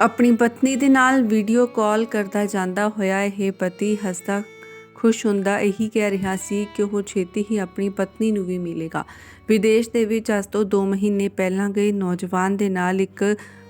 ਆਪਣੀ ਪਤਨੀ ਦੇ ਨਾਲ ਵੀਡੀਓ ਕਾਲ ਕਰਦਾ ਜਾਂਦਾ ਹੋਇਆ ਇਹ ਪਤੀ ਹੱਸਦਾ ਖੁਸ਼ ਹੁੰਦਾ ਇਹੀ ਕਹਿ ਰਿਹਾ ਸੀ ਕਿ ਉਹ ਛੇਤੀ ਹੀ ਆਪਣੀ ਪਤਨੀ ਨੂੰ ਵੀ ਮਿਲੇਗਾ। ਵਿਦੇਸ਼ ਦੇ ਵਿੱਚ ਅੱਜ ਤੋਂ 2 ਮਹੀਨੇ ਪਹਿਲਾਂ ਗਏ ਨੌਜਵਾਨ ਦੇ ਨਾਲ ਇੱਕ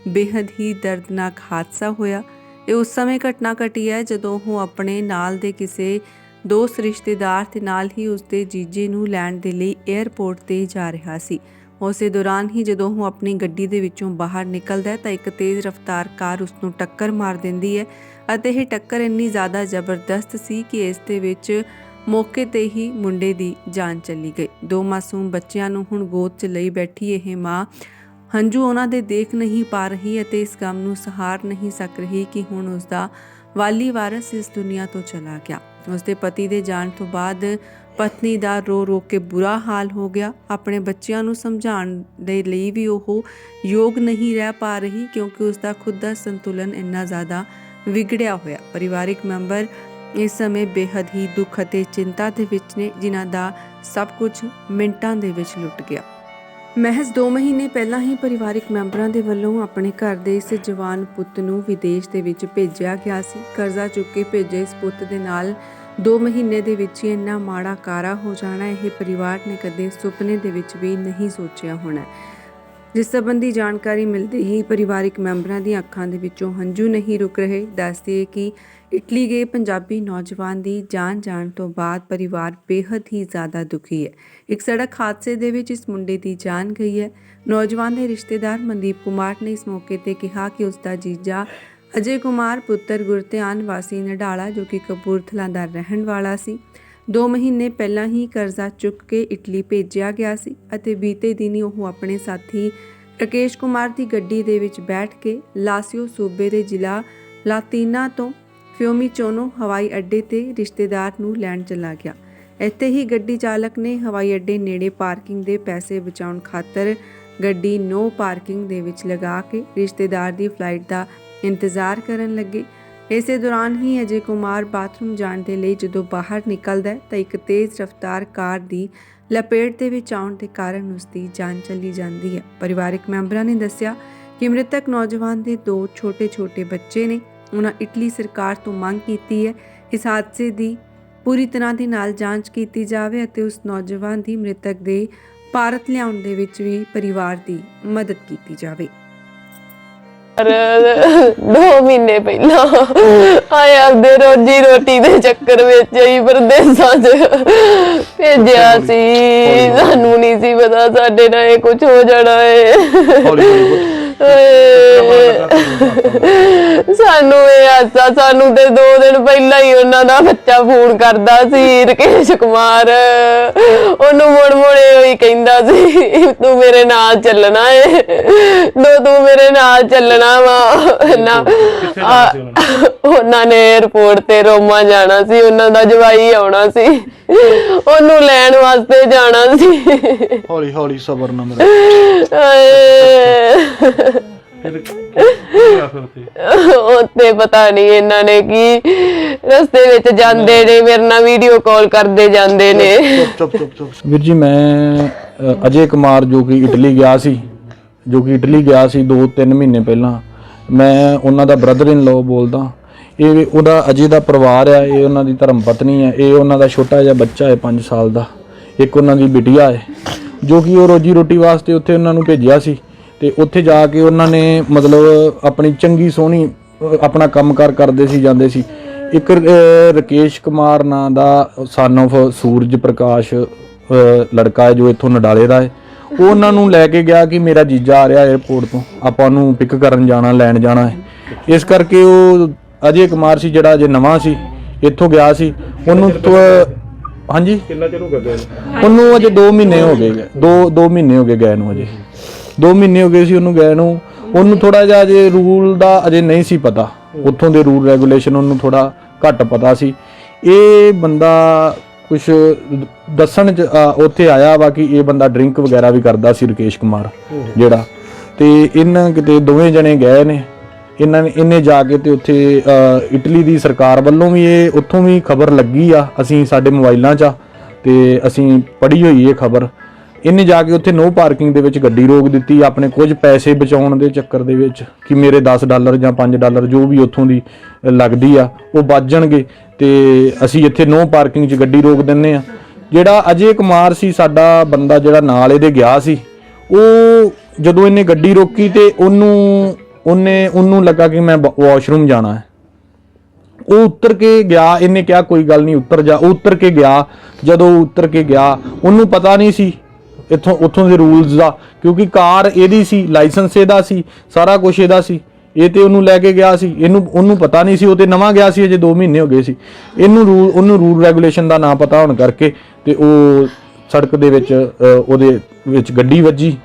ਬੇहद ਹੀ ਦਰਦਨਾਕ ਹਾਦਸਾ ਹੋਇਆ। ਇਹ ਉਸ ਸਮੇਂ ਘਟਨਾ ਘਟੀ ਹੈ ਜਦੋਂ ਉਹ ਆਪਣੇ ਨਾਲ ਦੇ ਕਿਸੇ ਦੋਸਤ ਰਿਸ਼ਤੇਦਾਰ ਦੇ ਨਾਲ ਹੀ ਉਸਦੇ ਜੀਜੇ ਨੂੰ ਲੈਣ ਦੇ ਲਈ 에ਅਰਪੋਰਟ ਤੇ ਜਾ ਰਿਹਾ ਸੀ। ਉਸੇ ਦੌਰਾਨ ਹੀ ਜਦੋਂ ਉਹ ਆਪਣੀ ਗੱਡੀ ਦੇ ਵਿੱਚੋਂ ਬਾਹਰ ਨਿਕਲਦਾ ਹੈ ਤਾਂ ਇੱਕ ਤੇਜ਼ ਰਫ਼ਤਾਰ ਕਾਰ ਉਸ ਨੂੰ ਟੱਕਰ ਮਾਰ ਦਿੰਦੀ ਹੈ ਅਤੇ ਇਹ ਟੱਕਰ ਇੰਨੀ ਜ਼ਿਆਦਾ ਜ਼ਬਰਦਸਤ ਸੀ ਕਿ ਇਸ ਦੇ ਵਿੱਚ ਮੌਕੇ ਤੇ ਹੀ ਮੁੰਡੇ ਦੀ ਜਾਨ ਚਲੀ ਗਈ। ਦੋ ਮਾਸੂਮ ਬੱਚਿਆਂ ਨੂੰ ਹੁਣ ਗੋਦ 'ਚ ਲਈ ਬੈਠੀ ਇਹ ਮਾਂ ਹੰਝੂ ਉਹਨਾਂ ਦੇ ਦੇਖ ਨਹੀਂ ਪਾ ਰਹੀ ਅਤੇ ਇਸ ਗਮ ਨੂੰ ਸਹਾਰ ਨਹੀਂ ਸਕ ਰਹੀ ਕਿ ਹੁਣ ਉਸ ਦਾ ਵਾਲੀ ਵਾਰਸ ਇਸ ਦੁਨੀਆ ਤੋਂ ਚਲਾ ਗਿਆ। ਉਸ ਦੇ ਪਤੀ ਦੇ ਜਾਣ ਤੋਂ ਬਾਅਦ ਪਤਨੀ ਦਾ ਰੋ ਰੋ ਕੇ ਬੁਰਾ ਹਾਲ ਹੋ ਗਿਆ। ਆਪਣੇ ਬੱਚਿਆਂ ਨੂੰ ਸਮਝਾਉਣ ਦੇ ਲਈ ਵੀ ਉਹ ਯੋਗ ਨਹੀਂ ਰਹਿ ਪਾ ਰਹੀ ਕਿਉਂਕਿ ਉਸ ਦਾ ਖੁਦ ਦਾ ਸੰਤੁਲਨ ਇੰਨਾ ਜ਼ਿਆਦਾ ਵਿਗੜਿਆ ਹੋਇਆ। ਪਰਿਵਾਰਿਕ ਮੈਂਬਰ ਇਸ ਸਮੇਂ ਬੇਹੱਦ ਹੀ ਦੁੱਖ ਅਤੇ ਚਿੰਤਾ ਦੇ ਵਿੱਚ ਨੇ, ਜਿਨ੍ਹਾਂ ਦਾ ਸਭ ਕੁਝ ਮਿੰਟਾਂ ਦੇ ਵਿੱਚ ਲੁੱਟ ਗਿਆ। ਮਹਿਜ਼ 2 ਮਹੀਨੇ ਪਹਿਲਾਂ ਹੀ ਪਰਿਵਾਰਿਕ ਮੈਂਬਰਾਂ ਦੇ ਵੱਲੋਂ ਆਪਣੇ ਘਰ ਦੇ ਇਸ ਜਵਾਨ ਪੁੱਤ ਨੂੰ ਵਿਦੇਸ਼ ਦੇ ਵਿੱਚ ਭੇਜਿਆ ਗਿਆ ਸੀ। ਕਰਜ਼ਾ ਚੁੱਕ ਕੇ ਭੇਜੇ ਇਸ ਪੁੱਤ ਦੇ ਨਾਲ 2 ਮਹੀਨੇ ਦੇ ਵਿੱਚ ਹੀ ਇੰਨਾ ਮਾੜਾ ਕਾਰਾ ਹੋ ਜਾਣਾ, ਇਹ ਪਰਿਵਾਰ ਨੇ ਕਦੇ ਸੁਪਨੇ ਦੇ ਵਿੱਚ ਵੀ ਨਹੀਂ ਸੋਚਿਆ ਹੋਣਾ। ਜਿਸ ਸੰਬੰਧੀ ਜਾਣਕਾਰੀ ਮਿਲਦੇ ਹੀ ਪਰਿਵਾਰਿਕ ਮੈਂਬਰਾਂ ਦੀਆਂ ਅੱਖਾਂ ਦੇ ਵਿੱਚੋਂ ਹੰਝੂ ਨਹੀਂ ਰੁਕ ਰਹੇ। ਦੱਸਦੇ ਕਿ ਇਟਲੀ ਗਏ ਪੰਜਾਬੀ ਨੌਜਵਾਨ ਦੀ ਜਾਨ ਜਾਣ ਤੋਂ ਬਾਅਦ ਪਰਿਵਾਰ ਬੇहद ਹੀ ਜ਼ਿਆਦਾ ਦੁਖੀ ਹੈ। ਇੱਕ ਸੜਕ ਹਾਦਸੇ ਦੇ ਵਿੱਚ ਇਸ ਮੁੰਡੇ ਦੀ ਜਾਨ ਗਈ ਹੈ। ਨੌਜਵਾਨ ਦੇ ਰਿਸ਼ਤੇਦਾਰ ਮਨਦੀਪ ਕੁਮਾਰ ਨੇ ਇਸ ਮੌਕੇ ਤੇ ਕਿਹਾ ਕਿ ਉਸ ਦਾ ਜੀਜਾ ਅਜੇ ਕੁਮਾਰ ਪੁੱਤਰ ਗੁਰਧਿਆਨ ਵਾਸੀ ਨਡਾਲਾ, ਜੋ ਕਿ ਕਪੂਰਥਲਾ ਦਾ ਰਹਿਣ ਵਾਲਾ ਸੀ 2 ਮਹੀਨੇ ਪਹਿਲਾਂ ਹੀ ਕਰਜ਼ਾ ਚੁੱਕ ਕੇ ਇਟਲੀ ਭੇਜਿਆ ਗਿਆ ਸੀ ਅਤੇ ਬੀਤੇ ਦਿਨੀ ਉਹ ਆਪਣੇ ਸਾਥੀ ਰਕੇਸ਼ ਕੁਮਾਰ ਦੀ ਗੱਡੀ ਦੇ ਵਿੱਚ ਬੈਠ ਕੇ ਲਾਸੀਓ ਸੂਬੇ ਦੇ ਜ਼ਿਲ੍ਹਾ ਲਾਤੀਨਾ ਤੋਂ ਫਿਓਮੀਚੋਨੋ ਹਵਾਈ ਅੱਡੇ ਤੇ ਰਿਸ਼ਤੇਦਾਰ ਨੂੰ ਲੈਣ ਚਲਾ ਗਿਆ। ਇੱਥੇ ਹੀ ਗੱਡੀ ਚਾਲਕ ਨੇ ਹਵਾਈ ਅੱਡੇ ਨੇੜੇ ਪਾਰਕਿੰਗ ਦੇ ਪੈਸੇ ਬਚਾਉਣ ਖਾਤਰ ਗੱਡੀ ਨੋ ਪਾਰਕਿੰਗ ਦੇ ਵਿੱਚ ਲਗਾ ਕੇ ਰਿਸ਼ਤੇਦਾਰ ਦੀ ਫਲਾਈਟ ਦਾ ਇੰਤਜ਼ਾਰ ਕਰਨ ਲੱਗੇ। ਇਸੇ ਦੌਰਾਨ ਹੀ ਅਜੇ ਕੁਮਾਰ ਬਾਥਰੂਮ ਜਾਣ ਦੇ ਲਈ ਜਦੋਂ ਬਾਹਰ ਨਿਕਲਦਾ ਤਾਂ ਇੱਕ ਤੇਜ਼ ਰਫ਼ਤਾਰ ਕਾਰ ਦੀ ਲਪੇਟ ਦੇ ਵਿੱਚ ਆਉਣ ਦੇ ਕਾਰਨ ਉਸ ਦੀ ਜਾਨ ਚਲੀ ਜਾਂਦੀ ਹੈ। ਪਰਿਵਾਰਕ ਮੈਂਬਰਾਂ ਨੇ ਦੱਸਿਆ ਕਿ ਮ੍ਰਿਤਕ ਨੌਜਵਾਨ ਦੇ ਦੋ ਛੋਟੇ-ਛੋਟੇ ਬੱਚੇ ਨੇ। ਉਹਨਾਂ ਇਟਲੀ ਸਰਕਾਰ ਤੋਂ ਮੰਗ ਕੀਤੀ ਹੈ, ਇਸ ਹਾਦਸੇ ਦੀ ਪੂਰੀ ਤਰ੍ਹਾਂ ਦੇ ਨਾਲ ਜਾਂਚ ਕੀਤੀ ਜਾਵੇ ਅਤੇ ਉਸ ਨੌਜਵਾਨ ਦੀ ਮ੍ਰਿਤਕ ਦੇ ਭਾਰਤ ਲਿਆਉਣ ਦੇ ਵਿੱਚ ਵੀ ਪਰਿਵਾਰ ਦੀ ਮਦਦ ਕੀਤੀ ਜਾਵੇ। ਪਰ ਦੋ ਮਹੀਨੇ ਪਹਿਲਾਂ ਆਏ ਆਪਦੇ ਰੋਜੀ ਰੋਟੀ ਦੇ ਚੱਕਰ ਵਿੱਚ ਹੀ ਪਰਦੇਸਾਂ 'ਚ ਭੇਜਿਆ ਸੀ। ਸਾਨੂੰ ਨਹੀਂ ਸੀ ਪਤਾ ਸਾਡੇ ਨਾਲ ਇਹ ਕੁਝ ਹੋ ਜਾਣਾ ਏ। ਸਾਨੂੰ ਇਹ ਆਸਾ ਸਾਨੂੰ ਤੇ ਦੋ ਦਿਨ ਪਹਿਲਾਂ ਹੀ ਉਹਨਾਂ ਦਾ ਬੱਚਾ ਫੋਨ ਕਰਦਾ ਸੀ ਰਕੇਸ਼ ਕੁਮਾਰ। ਉਹਨੂੰ ਮੁੜ ਮੁੜੇ ਹੋਈ ਕਹਿੰਦਾ ਸੀ ਤੂੰ ਮੇਰੇ ਨਾਲ ਚੱਲਣਾ ਏ। ਦੋ ਤੂੰ ਮੇਰੇ ਨਾਲ ਚੱਲਣਾ ਵਾ। ਨਾ ਆ- ਉਹਨਾਂ ਨੇ 에어ਪੋਰਟ ਤੇ ਰੋਮਾ ਜਾਣਾ ਸੀ ਉਹਨਾਂ ਦਾ ਜਵਾਈ ਆਉਣਾ ਸੀ। ਉਹਨੂੰ ਲੈਣ ਵਾਸਤੇ ਜਾਣਾ ਸੀ। ਹੌਲੀ ਹੌਲੀ ਸਬਰ ਨਾਲ ਮੇਰਾ ਆਏ। ਫਿਰ ਕੀ ਹੋਇਆ ਫਿਰ ਉੱਥੇ ਉੱਤੇ ਪਤਾ ਨਹੀਂ ਇਹਨਾਂ ਨੇ ਕੀ ਰਸਤੇ ਵਿੱਚ ਜਾਂਦੇ ਨੇ। ਮੇਰੇ ਨਾਲ ਵੀਡੀਓ ਕਾਲ ਕਰਦੇ ਜਾਂਦੇ ਨੇ। ਚੁੱਪ ਚੁੱਪ ਚੁੱਪ ਵੀਰ ਜੀ ਮੈਂ ਅ, ਅਜੇ ਕੁਮਾਰ ਜੋ ਕਿ ਇਟਲੀ ਗਿਆ ਸੀ ਜੋ ਕਿ ਇਟਲੀ ਗਿਆ ਸੀ 2-3 ਮਹੀਨੇ ਪਹਿਲਾਂ। ਮੈਂ ਉਹਨਾਂ ਦਾ ਬ੍ਰਦਰ ਇਨ ਲੋ ਬੋਲਦਾ। ਇਹ ਉਹਦਾ ਅਜੇ ਦਾ ਪਰਿਵਾਰ ਆ ਇਹ ਉਹਨਾਂ ਦੀ ਧਰਮ ਪਤਨੀ ਹੈ ਇਹ ਉਹਨਾਂ ਦਾ ਛੋਟਾ ਜਿਹਾ ਬੱਚਾ ਹੈ 5 ਸਾਲ ਦਾ। ਇੱਕ ਉਹਨਾਂ ਦੀ ਬਿਟਿਆ ਹੈ ਜੋ ਕਿ ਉਹ ਰੋਜੀ ਰੋਟੀ ਵਾਸਤੇ ਉੱਥੇ ਉਹਨਾਂ ਨੂੰ ਭੇਜਿਆ ਸੀ। ਤੇ ਉੱਥੇ ਜਾ ਕੇ ਉਹਨਾਂ ਨੇ ਮਤਲਬ ਆਪਣੀ ਚੰਗੀ ਸੋਹਣੀ ਆਪਣਾ ਕੰਮਕਾਰ ਕਰਦੇ ਸੀ ਜਾਂਦੇ ਸੀ। ਇੱਕ ਰਕੇਸ਼ ਕੁਮਾਰ ਨਾਂ ਦਾ ਸਨ of ਸੂਰਜ ਪ੍ਰਕਾਸ਼ ਲੜਕਾ ਹੈ ਜੋ ਇੱਥੋਂ ਨਡਾਲੇ ਦਾ ਹੈ। ਉਹ ਉਹਨਾਂ ਨੂੰ ਲੈ ਕੇ ਗਿਆ ਕਿ ਮੇਰਾ ਜੀਜਾ ਆ ਰਿਹਾ 에어ਪੋਰਟ ਤੋਂ। ਆਪਾਂ ਨੂੰ ਪਿਕ ਕਰਨ ਜਾਣਾ ਲੈਣ ਜਾਣਾ ਹੈ। ਇਸ ਕਰਕੇ ਉਹ ਅਜੇ ਕੁਮਾਰ ਸੀ ਜਿਹੜਾ ਅਜੇ ਨਵਾਂ ਸੀ ਇੱਥੋਂ ਗਿਆ ਸੀ। ਉਹਨੂੰ ਹਾਂਜੀ? ਕਿੰਨਾ ਚਿਰ ਹੋ ਗਿਆ? ਉਹਨੂੰ ਅਜੇ 2 ਮਹੀਨੇ ਹੋ ਗਏ ਗਏ। ਦੋ 2 ਮਹੀਨੇ ਹੋ ਗਏ ਗਏ ਨੂੰ ਅਜੇ। 2 ਮਹੀਨੇ ਹੋ ਗਏ ਸੀ ਉਹਨੂੰ ਗਏ ਨੂੰ। ਉਹਨੂੰ ਥੋੜਾ ਜਿਹਾ ਅਜੇ ਰੂਲ ਦਾ ਅਜੇ ਨਹੀਂ ਸੀ ਪਤਾ। ਉੱਥੋਂ ਦੇ ਰੂਲ ਰੈਗੂਲੇਸ਼ਨ ਉਹਨੂੰ ਥੋੜਾ ਘੱਟ ਪਤਾ ਸੀ। ਇਹ ਬੰਦਾ ਕੁਝ ਦੱਸਣ ਚ ਉੱਥੇ ਆਇਆ ਵਾ ਕਿ ਇਹ ਬੰਦਾ ਡਰਿੰਕ ਵਗੈਰਾ ਵੀ ਕਰਦਾ ਸੀ ਰਕੇਸ਼ ਕੁਮਾਰ ਜਿਹੜਾ। ਤੇ ਇਹਨਾਂ ਕਿਤੇ ਦੋਵੇਂ ਜਣੇ ਗਏ ਨੇ। ਇਹਨਾਂ ਨੇ, ਇਹਨੇ ਜਾ ਕੇ ਤੇ ਉੱਥੇ ਇਟਲੀ ਦੀ ਸਰਕਾਰ ਵੱਲੋਂ ਵੀ ਇਹ ਉੱਥੋਂ ਵੀ ਖਬਰ ਲੱਗੀ ਆ। ਅਸੀਂ ਸਾਡੇ ਮੋਬਾਈਲਾਂ 'ਚ ਆ। ਤੇ ਅਸੀਂ ਪੜ੍ਹੀ ਹੋਈ ਇਹ ਖਬਰ। ਇਹਨੇ ਜਾ ਕੇ ਉੱਥੇ ਨੋ ਪਾਰਕਿੰਗ ਦੇ ਵਿੱਚ ਗੱਡੀ ਰੋਕ ਦਿੱਤੀ, ਆਪਣੇ ਕੁਝ ਪੈਸੇ ਬਚਾਉਣ ਦੇ ਚੱਕਰ ਦੇ ਵਿੱਚ ਕਿ ਮੇਰੇ 10 ਡਾਲਰ ਜਾਂ 5 ਡਾਲਰ ਜੋ ਵੀ ਉੱਥੋਂ ਦੀ ਲੱਗਦੀ ਆ, ਉਹ ਬਚ ਜਾਣਗੇ। ਤੇ ਅਸੀਂ ਇੱਥੇ ਨੋ ਪਾਰਕਿੰਗ 'ਚ ਗੱਡੀ ਰੋਕ ਦਿੰਨੇ ਆ। ਜਿਹੜਾ ਅਜੇ ਕੁਮਾਰ ਸੀ, ਸਾਡਾ ਬੰਦਾ ਜਿਹੜਾ ਨਾਲ ਇਹਦੇ ਗਿਆ ਸੀ, ਉਹ ਜਦੋਂ ਇਹਨੇ ਗੱਡੀ ਰੋਕੀ ਤੇ ਉਹਨੂੰ, ਉਹਨੇ, ਉਹਨੂੰ ਲੱਗਾ ਕਿ ਮੈਂ ਵਾਸ਼ਰੂਮ ਜਾਣਾ ਹੈ। ਉਹ ਉੱਤਰ ਕੇ ਗਿਆ, ਇਹਨੇ ਕਿਹਾ ਕੋਈ ਗੱਲ ਨਹੀਂ, ਉੱਤਰ ਜਾ, ਉਹ ਉੱਤਰ ਕੇ ਗਿਆ, ਜਦੋਂ ਉਹ ਉੱਤਰ ਕੇ ਗਿਆ, ਉਹਨੂੰ ਪਤਾ ਨਹੀਂ ਸੀ ਇੱਥੋਂ, ਉੱਥੋਂ ਦੇ ਰੂਲਸ ਦਾ, ਕਿਉਂਕਿ ਕਾਰ ਇਹਦੀ ਸੀ ਲਾਇਸੈਂਸ ਇਹਦਾ ਸੀ, ਸਾਰਾ ਕੁਝ ਇਹਦਾ ਸੀ। ਇਹ ਤੇ ਉਹਨੂੰ ਲੈ ਕੇ ਗਿਆ ਸੀ, ਇਹਨੂੰ, ਉਹਨੂੰ ਪਤਾ ਨਹੀਂ ਸੀ, ਉਹ ਤੇ ਨਵਾਂ ਗਿਆ ਸੀ, ਅਜੇ 2 ਮਹੀਨੇ ਹੋ ਗਏ ਸੀ। ਇਹਨੂੰ ਰੂਲ ਉਹਨੂੰ ਰੂਲ ਰੈਗੂਲੇਸ਼ਨ ਦਾ ਨਾ ਪਤਾ ਹੋਣ ਕਰਕੇ ਤੇ ਉਹ ਸੜਕ ਦੇ ਵਿੱਚ ਉਹਦੇ ਵਿੱਚ ਗੱਡੀ ਵੱਜੀ।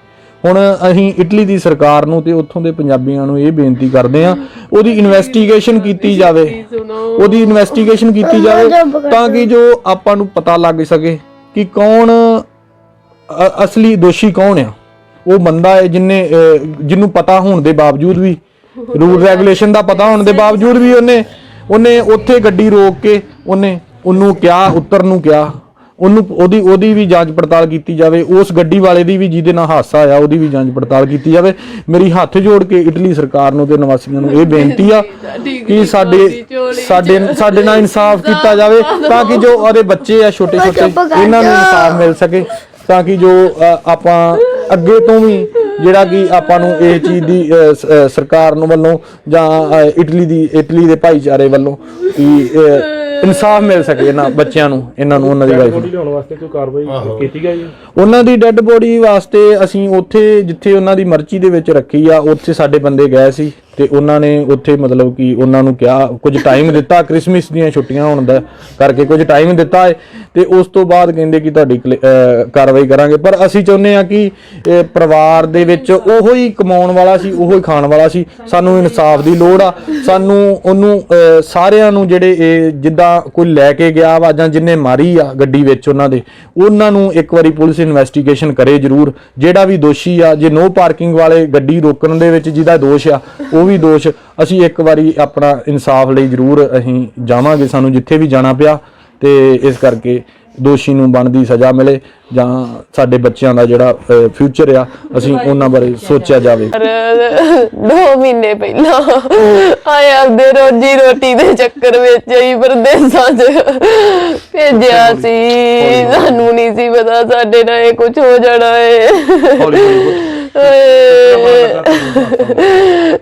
ਹੁਣ ਅਸੀਂ ਇਟਲੀ ਦੀ ਸਰਕਾਰ ਨੂੰ ਤੇ ਉੱਥੋਂ ਦੇ ਪੰਜਾਬੀਆਂ ਨੂੰ ਇਹ ਬੇਨਤੀ ਕਰਦੇ ਆ ਉਹਦੀ ਇਨਵੈਸਟੀਗੇਸ਼ਨ ਕੀਤੀ ਜਾਵੇ। ਉਹਦੀ ਇਨਵੈਸਟੀਗੇਸ਼ਨ ਕੀਤੀ ਜਾਵੇ ਤਾਂ ਕਿ ਜੋ ਆਪਾਂ ਨੂੰ ਪਤਾ ਲੱਗ ਸਕੇ ਕਿ ਕੌਣ ਅਸਲੀ ਦੋਸ਼ੀ ਕੌਣ ਆ? ਉਹ ਬੰਦਾ ਹੈ ਜਿਨੇ ਜਿਹਨੂੰ ਪਤਾ ਹੋਣ ਦੇ ਬਾਵਜੂਦ ਵੀ ਰੂਲ ਰੈਗੂਲੇਸ਼ਨ ਦਾ ਪਤਾ ਹੋਣ ਦੇ ਬਾਵਜੂਦ ਵੀ ਉਹਨੇ ਉਹਨੇ ਉੱਥੇ ਗੱਡੀ ਰੋਕ ਕੇ ਉਹਨੇ ਉਹਨੂੰ ਕਿਹਾ ਉੱਤਰ ਨੂੰ ਕਿਹਾ ਉਹਨੂੰ ਉਹਦੀ ਉਹਦੀ ਵੀ ਜਾਂਚ ਪੜਤਾਲ ਕੀਤੀ ਜਾਵੇ ਉਸ ਗੱਡੀ ਵਾਲੇ ਦੀ ਵੀ ਜਿਹਦੇ ਨਾਲ ਹਾਦਸਾ ਆਇਆ ਉਹਦੀ ਵੀ ਜਾਂਚ ਪੜਤਾਲ ਕੀਤੀ ਜਾਵੇ। ਮੇਰੀ ਹੱਥ ਜੋੜ ਕੇ ਇਟਲੀ ਸਰਕਾਰ ਨੂੰ ਤੇ ਨਿਵਾਸੀਆਂ ਨੂੰ ਇਹ ਬੇਨਤੀ ਆ ਕਿ ਸਾਡੇ ਸਾਡੇ ਸਾਡੇ ਨਾਲ ਇਨਸਾਫ ਕੀਤਾ ਜਾਵੇ ਤਾਂ ਕਿ ਜੋ ਉਹਦੇ ਬੱਚੇ ਆ ਛੋਟੇ ਛੋਟੇ ਇਹਨਾਂ ਨੂੰ ਇਨਸਾਫ ਮਿਲ ਸਕੇ। ਤਾਂ ਕਿ ਜੋ ਆਪਾਂ ਅੱਗੇ ਤੋਂ ਵੀ ਜਿਹੜਾ ਕਿ ਆਪਾਂ ਨੂੰ ਇਹ ਚੀਜ਼ ਦੀ ਸਰਕਾਰ ਨੂੰ ਵੱਲੋਂ ਜਾਂ ਇਟਲੀ ਦੀ ਇਟਲੀ ਦੇ ਭਾਈਚਾਰੇ ਵੱਲੋਂ ਕਿ ਇਨਸਾਫ ਮਿਲ ਸਕੇ ਇਹਨਾਂ ਬੱਚਿਆਂ ਨੂੰ ਇਹਨਾਂ ਨੂੰ ਉਹਨਾਂ ਦੀ ਵਾਈਫ ਨੂੰ। ਬੋਡੀ ਲਿਆਉਣ ਵਾਸਤੇ ਕੋਈ ਕਾਰਵਾਈ ਕੀਤੀ ਗਈ ਹੈ? ਉਹਨਾਂ ਦੀ ਡੈੱਡ ਬੋਡੀ ਵਾਸਤੇ ਅਸੀਂ ਉੱਥੇ ਜਿੱਥੇ ਉਹਨਾਂ ਦੀ ਮਰਚੀ ਦੇ ਵਿੱਚ ਰੱਖੀ ਆ ਉੱਥੇ ਸਾਡੇ ਬੰਦੇ ਗਏ ਸੀ ਤੇ ਉਹਨਾਂ ਨੇ ਉੱਥੇ ਮਤਲਬ ਕਿ ਉਹਨਾਂ ਨੂੰ ਕਿਹਾ ਕੁਝ ਟਾਈਮ ਦਿੱਤਾ ਕ੍ਰਿਸਮਸ ਦੀਆਂ ਛੁੱਟੀਆਂ ਹੋਣ ਦਾ ਕਰਕੇ ਕੁਝ ਟਾਈਮ ਦਿੱਤਾ ਹੈ ਤੇ ਉਸ ਤੋਂ ਬਾਅਦ ਕਹਿੰਦੇ ਕਿ ਤੁਹਾਡੀ ਕਲੇ- ਕਾਰਵਾਈ ਕਰਾਂਗੇ। ਪਰ ਅਸੀਂ ਚਾਹੁੰਦੇ ਆ ਕਿ ਪਰਿਵਾਰ ਦੇ ਵਿੱਚ ਉਹੋ ਹੀ ਕਮਾਉਣ ਵਾਲਾ ਸੀ, ਉਹੋ ਹੀ ਖਾਣ ਵਾਲਾ ਸੀ। ਸਾਨੂੰ ਇਨਸਾਫ ਦੀ ਲੋੜ ਆ। ਸਾਨੂੰ ਉਹਨੂੰ ਸਾਰਿਆਂ ਨੂੰ ਜਿਹੜੇ ਇਹ ਜਿੱਦਾਂ ਕੋਈ ਲੈ ਕੇ ਗਿਆ ਵਾ ਜਾਂ ਜਿੰਨੇ ਮਾਰੀ ਆ ਗੱਡੀ ਵਿੱਚ ਉਹਨਾਂ ਦੇ, ਉਹਨਾਂ ਨੂੰ ਇੱਕ ਵਾਰੀ ਪੁਲਿਸ ਇਨਵੈਸਟੀਗੇਸ਼ਨ ਕਰੇ ਜ਼ਰੂਰ। ਜਿਹੜਾ ਵੀ ਦੋਸ਼ੀ ਆ, ਜੇ ਨੋ ਪਾਰਕਿੰਗ ਵਾਲੇ ਗੱਡੀ ਰੋਕਣ ਦੇ ਵਿੱਚ ਜਿਹਦਾ ਦੋਸ਼ ਆ, ਉਹ ਵੀ ਦੋਸ਼। ਅਸੀਂ ਇੱਕ ਵਾਰੀ ਆਪਣਾ ਇਨਸਾਫ ਲਈ ਜ਼ਰੂਰ ਅਸੀਂ ਜਾਵਾਂਗੇ। ਸਾਨੂੰ ਜਿੱਥੇ ਵੀ ਜਾਣਾ ਪਿਆ ਤੇ ਇਸ ਕਰਕੇ ਦੋਸ਼ੀ ਨੂੰ ਬਣਦੀ ਸਜ਼ਾ ਮਿਲੇ ਜਾਂ ਸਾਡੇ ਬੱਚਿਆਂ ਦਾ ਜਿਹੜਾ ਫਿਊਚਰ ਆ ਅਸੀਂ ਉਹਨਾਂ ਬਾਰੇ ਸੋਚਿਆ ਜਾਵੇ। ਦੋ ਮਹੀਨੇ ਪਹਿਲਾਂ ਆਏ ਆਪਦੇ ਰੋਜੀ ਰੋਟੀ ਦੇ ਚੱਕਰ ਵਿੱਚ ਹੀ ਪਰਦੇਸਾਂ 'ਚ ਭੇਜਿਆ ਸੀ। ਸਾਨੂੰ ਨਹੀਂ ਸੀ ਪਤਾ ਸਾਡੇ ਨਾਲ ਇਹ ਕੁਝ ਹੋ ਜਾਣਾ ਹੈ।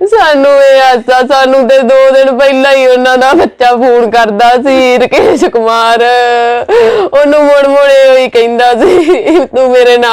ਸਾਨੂੰ ਇਹ ਆਸਾ, ਸਾਨੂੰ ਤੇ ਦੋ ਦਿਨ ਪਹਿਲਾਂ ਹੀ ਉਹਨਾਂ ਦਾ ਬੱਚਾ ਫੋਨ ਕਰਦਾ ਸੀ, ਰਕੇਸ਼ ਕੁਮਾਰ। ਉਹਨੂੰ ਮੁੜ ਮੁੜੇ ਹੋਈ ਕਹਿੰਦਾ ਸੀ, ਤੂੰ ਮੇਰੇ ਨਾਲ